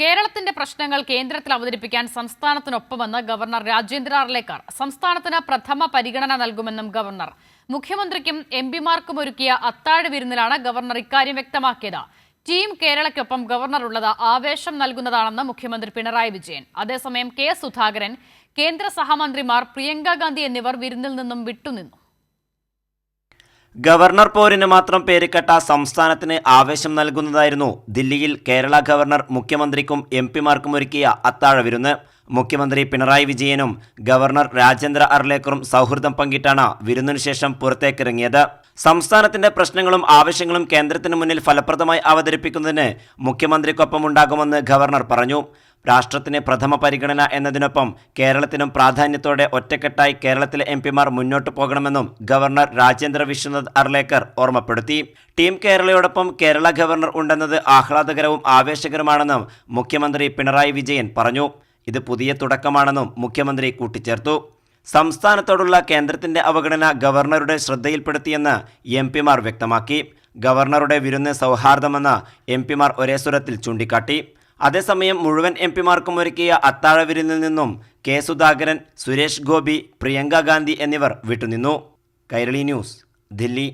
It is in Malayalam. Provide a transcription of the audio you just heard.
കേരളത്തിന്റെ പ്രശ്നങ്ങൾ കേന്ദ്രത്തിൽ അവതരിപ്പിക്കാൻ സംസ്ഥാനത്തിനൊപ്പമെന്ന് ഗവർണർ രാജേന്ദ്ര അർലേക്കർ സംസ്ഥാനത്തിന് പ്രഥമ പരിഗണന നൽകുമെന്നും ഗവർണർ. മുഖ്യമന്ത്രിക്കും എം പിമാർക്കും ഒരുക്കിയ അത്താഴ വിരുന്നിലാണ് ഗവർണർ ഇക്കാര്യം വ്യക്തമാക്കിയത്. ടീം കേരളയ്ക്കൊപ്പം ഗവർണർ ഉള്ളത് ആവേശം നൽകുന്നതാണെന്ന് മുഖ്യമന്ത്രി പിണറായി വിജയൻ. അതേസമയം കെ സുധാകരൻ കേന്ദ്ര സഹമന്ത്രിമാർ പ്രിയങ്ക ഗാന്ധി എന്നിവർ വിരുന്നിൽ നിന്നും വിട്ടുനിന്നു. ഗവർണർ പോരിന് മാത്രം പേരുകെട്ട സംസ്ഥാനത്തിന് ആവേശം നൽകുന്നതായിരുന്നു ദില്ലിയിൽ കേരള ഗവർണർ മുഖ്യമന്ത്രിക്കും എം പിമാർക്കും ഒരുക്കിയ അത്താഴ വിരുന്ന്. മുഖ്യമന്ത്രി പിണറായി വിജയനും ഗവർണർ രാജേന്ദ്ര അർലേക്കറും സൗഹൃദം പങ്കിട്ടാണ് വിരുന്നിനു ശേഷം പുറത്തേക്കിറങ്ങിയത്. സംസ്ഥാനത്തിന്റെ പ്രശ്നങ്ങളും ആവശ്യങ്ങളും കേന്ദ്രത്തിന് മുന്നിൽ ഫലപ്രദമായി അവതരിപ്പിക്കുന്നതിന് മുഖ്യമന്ത്രിക്കൊപ്പം ഉണ്ടാകുമെന്ന് ഗവർണർ പറഞ്ഞു. രാഷ്ട്രത്തിന് പ്രഥമ പരിഗണന എന്നതിനൊപ്പം കേരളത്തിനും പ്രാധാന്യത്തോടെ ഒറ്റക്കെട്ടായി കേരളത്തിലെ എം പിമാർ മുന്നോട്ടു പോകണമെന്നും ഗവർണർ രാജേന്ദ്ര വിശ്വനാഥ് അർലേക്കർ ഓർമ്മപ്പെടുത്തി. ടീം കേരളയോടൊപ്പം കേരള ഗവർണർ ഉണ്ടെന്നത് ആഹ്ലാദകരവും ആവേശകരമാണെന്നും മുഖ്യമന്ത്രി പിണറായി വിജയൻ പറഞ്ഞു. ഇത് പുതിയ തുടക്കമാണെന്നും മുഖ്യമന്ത്രി കൂട്ടിച്ചേർത്തു. സംസ്ഥാനത്തോടുള്ള കേന്ദ്രത്തിന്റെ അവഗണന ഗവർണറുടെ ശ്രദ്ധയിൽപ്പെടുത്തിയെന്ന് എം പിമാർ വ്യക്തമാക്കി. ഗവർണറുടെ വിരുന്ന് സൗഹാർദ്ദമെന്ന് എം പിമാർ ഒരേ സ്വരത്തിൽ ചൂണ്ടിക്കാട്ടി. അതേസമയം മുഴുവൻ എം പിമാർക്കും ഒരുക്കിയ അത്താഴവിരുന്നിൽ നിന്നും കെ സുധാകരൻ സുരേഷ് ഗോപി പ്രിയങ്ക ഗാന്ധി എന്നിവർ വിട്ടുനിന്നു. കൈരളി ന്യൂസ് ദില്ലി.